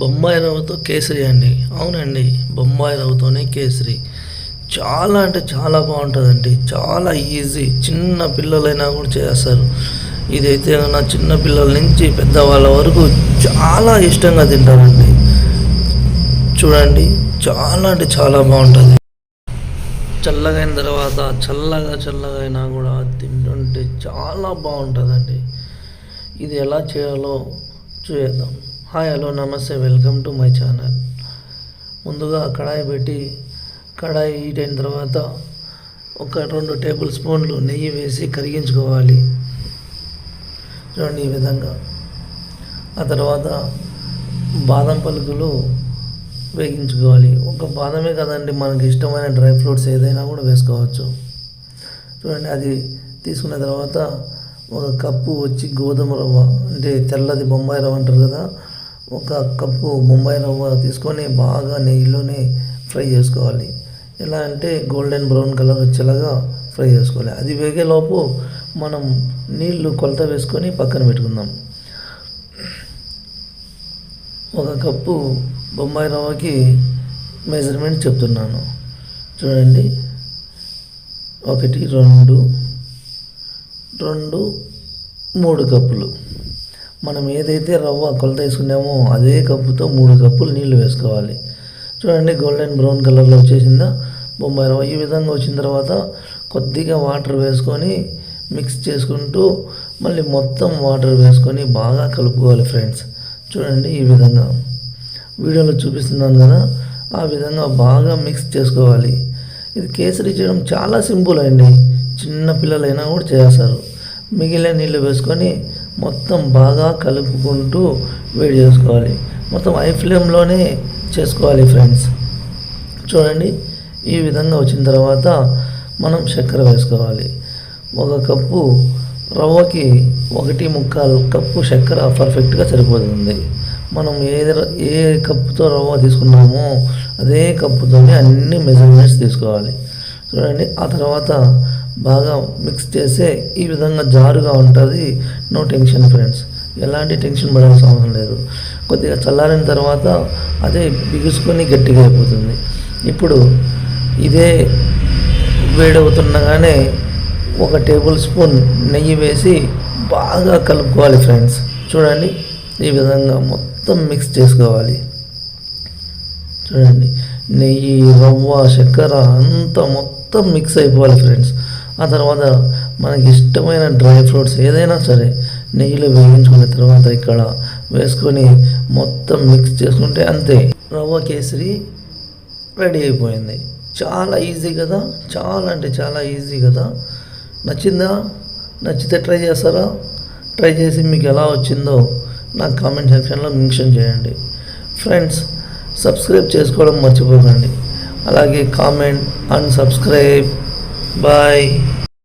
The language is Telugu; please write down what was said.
బొంబాయి రవ్వతో కేసరి అండి. అవునండి బొంబాయి రవ్వతోనే కేసరి. చాలా అంటే చాలా బాగుంటుందండి. చాలా ఈజీ. చిన్న పిల్లలైనా కూడా చేస్తారు. ఇదైతే నా చిన్న పిల్లల నుంచి పెద్దవాళ్ళ వరకు చాలా ఇష్టంగా తింటారండి. చూడండి చాలా అంటే చాలా బాగుంటుంది. చల్లగా అయిన తర్వాత చల్లగా చల్లగైనా కూడా తింటుంటే చాలా బాగుంటుందండి. ఇది ఎలా చేయాలో చూద్దాం హాయ్ హలో నమస్తే వెల్కమ్ టు మై ఛానల్. ముందుగా కడాయి పెట్టి కడాయి హీట్ అయిన తర్వాత ఒక రెండు టేబుల్ స్పూన్లు నెయ్యి వేసి కరిగించుకోవాలి. చూడండి ఈ విధంగా. ఆ తర్వాత బాదం పలుకులు వేగించుకోవాలి. ఒక బాదమే కదండి మనకి ఇష్టమైన డ్రై ఫ్రూట్స్ ఏదైనా కూడా వేసుకోవచ్చు. చూడండి అది తీసుకున్న తర్వాత ఒక కప్పు వచ్చి గోధుమ రవ్వ అంటే తెల్లది బొంబాయి రవ్వ అంటారు కదా ఒక కప్పు బొంబాయి రవ్వ తీసుకొని బాగా నెయ్యిలోనే ఫ్రై చేసుకోవాలి. ఎలా అంటే గోల్డెన్ బ్రౌన్ కలర్ వచ్చేలాగా ఫ్రై చేసుకోవాలి. అది వేగేలోపు మనం నీళ్ళు కొలత వేసుకొని పక్కన పెట్టుకుందాం. ఒక కప్పు బొంబాయి రవ్వకి మెజర్మెంట్ చెప్తున్నాను. చూడండి. ఒకటి రెండు రెండు మూడు కప్పులు. మనం ఏదైతే రవ్వ కొలత వేసుకున్నామో అదే కప్పుతో మూడు కప్పులు నీళ్ళు వేసుకోవాలి. చూడండి గోల్డెన్ బ్రౌన్ కలర్లో వచ్చేసిందా? బొంబాయి రవ్వ. ఈ విధంగా వచ్చిన తర్వాత కొద్దిగా వాటర్ వేసుకొని మిక్స్ చేసుకుంటూ మళ్ళీ మొత్తం వాటర్ వేసుకొని బాగా కలుపుకోవాలి ఫ్రెండ్స్ చూడండి ఈ విధంగా. వీడియోలో చూపిస్తున్నాను కదా ఆ విధంగా బాగా మిక్స్ చేసుకోవాలి. ఇది కేసరి చేయడం చాలా సింపుల్ అండి. చిన్న పిల్లలైనా కూడా చేస్తారు. మిగిలిన నీళ్ళు వేసుకొని మొత్తం బాగా కలుపుకుంటూ వేడి చేసుకోవాలి. మొత్తం ఐ ఫ్లేమ్లోనే చేసుకోవాలి ఫ్రెండ్స్. చూడండి ఈ విధంగా వచ్చిన తర్వాత మనం చక్కెర వేసుకోవాలి. ఒక కప్పు రవ్వకి ఒకటి ముక్కాలు కప్పు చక్కెర పర్ఫెక్ట్గా సరిపోతుంది. మనం ఏ ఏ కప్పుతో రవ్వ తీసుకున్నామో అదే కప్పుతోనే అన్ని మెజర్మెంట్స్ తీసుకోవాలి. చూడండి ఆ తర్వాత బాగా మిక్స్ చేస్తే ఈ విధంగా జారుగా ఉంటుంది. నో టెన్షన్ ఫ్రెండ్స్ ఎలాంటి టెన్షన్ పడాల్సిన అవసరం లేదు. కొద్దిగా చల్లారిన తర్వాత అదే బిగుసుకొని గట్టిగా అయిపోతుంది. ఇప్పుడు ఇదే వేడవుతుండగానే ఒక టేబుల్ స్పూన్ నెయ్యి వేసి బాగా కలుపుకోవాలి ఫ్రెండ్స్ చూడండి ఈ విధంగా మొత్తం మిక్స్ చేసుకోవాలి. చూడండి నెయ్యి రవ్వ చక్కెర అంతా మొత్తం మిక్స్ అయిపోవాలి ఫ్రెండ్స్ ఆ తర్వాత మనకి ఇష్టమైన డ్రై ఫ్రూట్స్ ఏదైనా సరే నెయ్యిలో వేయించుకున్న తర్వాత ఇక్కడ వేసుకొని మొత్తం మిక్స్ చేసుకుంటే అంతే. రవ్వ కేసరి రెడీ అయిపోయింది. చాలా ఈజీ కదా? చాలా అంటే చాలా ఈజీ కదా? నచ్చిందా? నచ్చితే ట్రై చేస్తారా? ట్రై చేసి మీకు ఎలా వచ్చిందో నాకు కామెంట్ సెక్షన్లో మెన్షన్ చేయండి. ఫ్రెండ్స్ సబ్స్క్రైబ్ చేసుకోవడం మర్చిపోకండి. అలాగే కామెంట్ అండ్ సబ్స్క్రైబ్ Bye.